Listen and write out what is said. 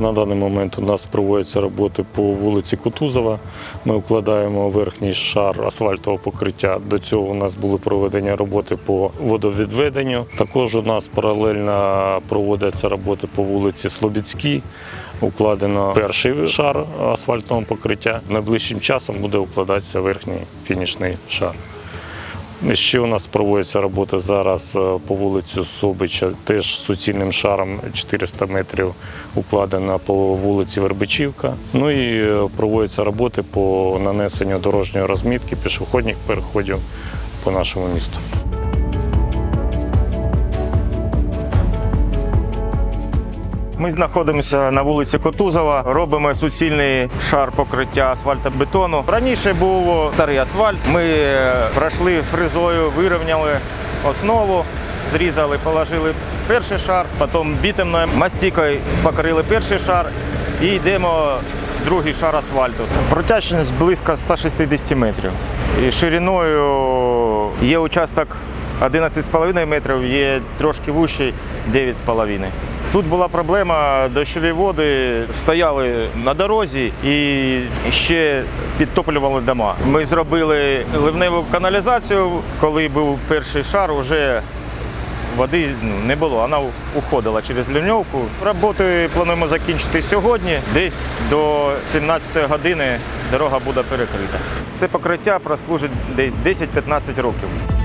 На даний момент у нас проводяться роботи по вулиці Кутузова. Ми укладаємо верхній шар асфальтового покриття. До цього у нас були проведені роботи по водовідведенню. Також у нас паралельно проводяться роботи по вулиці Слобідській. Укладено перший шар асфальтового покриття. Найближчим часом буде укладатися верхній фінішний шар. Ще у нас проводяться роботи зараз е, по вулицю Собича, теж суцільним шаром 400 метрів укладена по вулиці Вербичівка. Ну і е, проводяться роботи по нанесенню дорожньої розмітки пішохідних переходів по нашому місту. Ми знаходимося на вулиці Котузова, робимо суцільний шар покриття асфальтобетону. Раніше був старий асфальт. Ми е, пройшли фрезою, вирівняли основу, зрізали, положили перший шар, потім бітемною мастикою покрили перший шар і йдемо другий шар асфальту. Протяжність близько 160 метрів. І шириною є участок 11,5 метрів, є трошки вущий 9,5. Тут була проблема, дощові води стояли на дорозі і ще підтоплювали дома. Ми зробили ливневу каналізацію, коли був перший шар, вже води ну, не було, вона уходила через ливньовку. Роботи плануємо закінчити сьогодні. Десь до 17 години дорога буде перекрита. Це покриття прослужить десь 10-15 років.